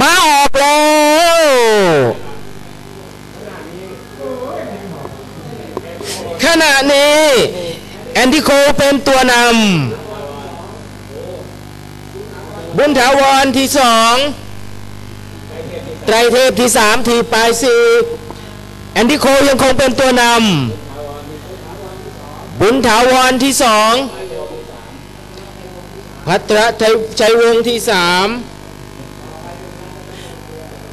มาออกแล้วขณะนี้ แอนติโคเป็นตัวนำบุญถาวรที่สองไตรเทพที่สามทีปลายสี่แอนติโคยังคงเป็นตัวนำบุญถาวรที่สองพัตระชัยวงศ์ที่สาม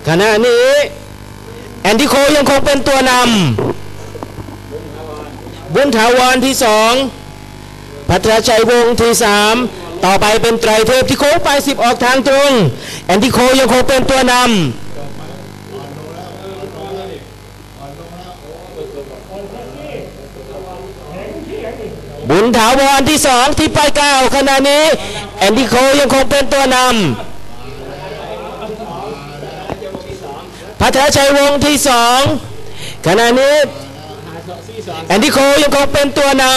ขณะนี้แอนติโคยังคงเป็นตัวนำบุญถาวรที่สองพัทรชัยวงศ์ที่สามต่อไปเป็นไตรเทพที่โค้งไปสิบออกทางตรง แอนติโคยังคงเป็นตัวนำบุญถาวรที่สองที่ไปเก้าขณะนี้ แอนติโคยังคงเป็นตัวนำ พัทรชัยวงที่สองขณะนี้แอนติโคยังคงเป็นตัวนำ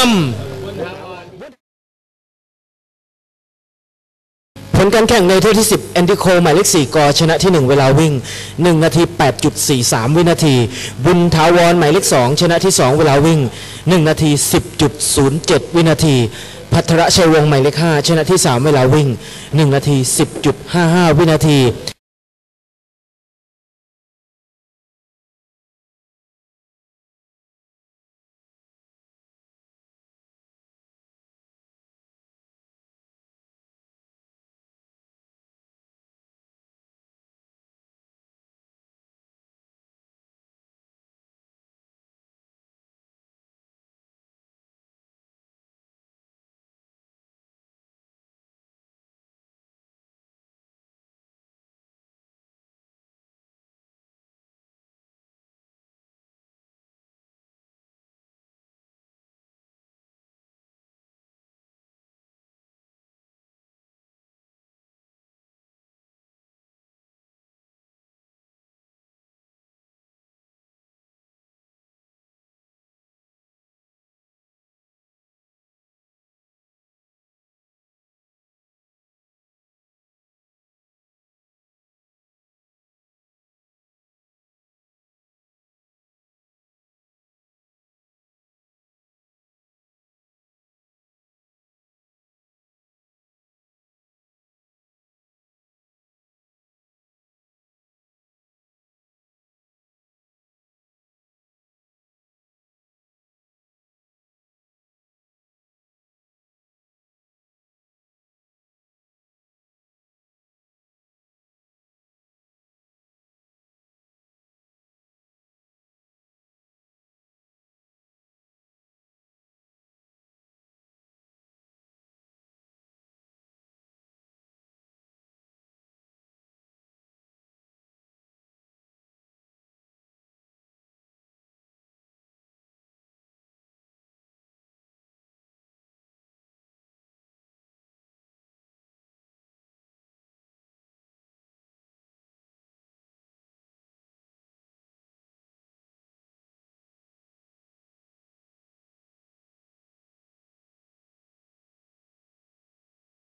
ผลการแข่งในเที่ยวที่ 10 แอนติโคหมายเลข 4 กอชนะที่ 1 เวลาวิ่ง 1 นาที 8.43 วินาที บุญทาวรหมายเลข 2 ชนะที่ 2 เวลาวิ่ง 1 นาที 10.07 วินาทีพัทรชัยวงหมายเลข 5 ชนะที่ 3 เวลาวิ่ง 1 นาที 10.55 วินาที